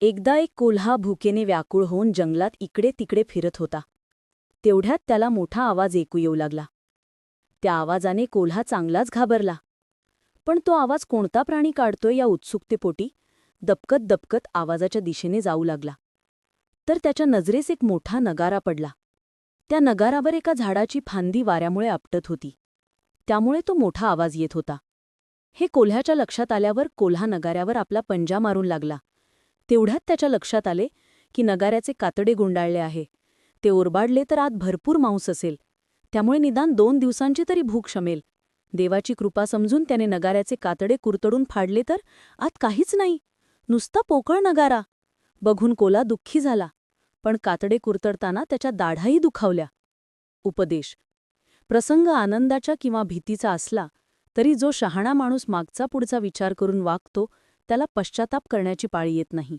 एकदा एक कोल्हा भुकेने व्याकुळ होऊन जंगलात इकडे तिकडे फिरत होता. तेवढ्यात त्याला मोठा आवाज ऐकू येऊ लागला. त्या आवाजाने कोल्हा चांगलाच घाबरला. पण तो आवाज कोणता प्राणी काढतोय या उत्सुकतेपोटी दपकत दपकत आवाजाच्या दिशेने जाऊ लागला. तर त्याच्या नजरेस एक मोठा नगारा पडला. त्या नगारावर एका झाडाची फांदी वाऱ्यामुळे आपटत होती. त्यामुळे तो मोठा आवाज येत होता. हे कोल्ह्याच्या लक्षात आल्यावर कोल्हा नगाऱ्यावर आपला पंजा मारून लागला. तेवढ्यात त्याच्या लक्षात आले की नगाऱ्याचे कातडे गुंडाळले आहे. ते ओरबाडले तर आत भरपूर मांस असेल. त्यामुळे निदान दोन दिवसांची तरी भूक शमेल. देवाची कृपा समजून त्याने नगाऱ्याचे कातडे कुरतडून फाडले तर आत काहीच नाही. नुसता पोकळ नगारा. बघून कोला दुःखी झाला. पण कातडे कुरतडताना त्याच्या दाढाही दुखावल्या. उपदेश. प्रसंग आनंदाच्या किंवा भीतीचा असला तरी जो शहाणा माणूस मागचा पुढचा विचार करून वागतो त्याला पश्चाताप करण्याची पाळी येत नाही.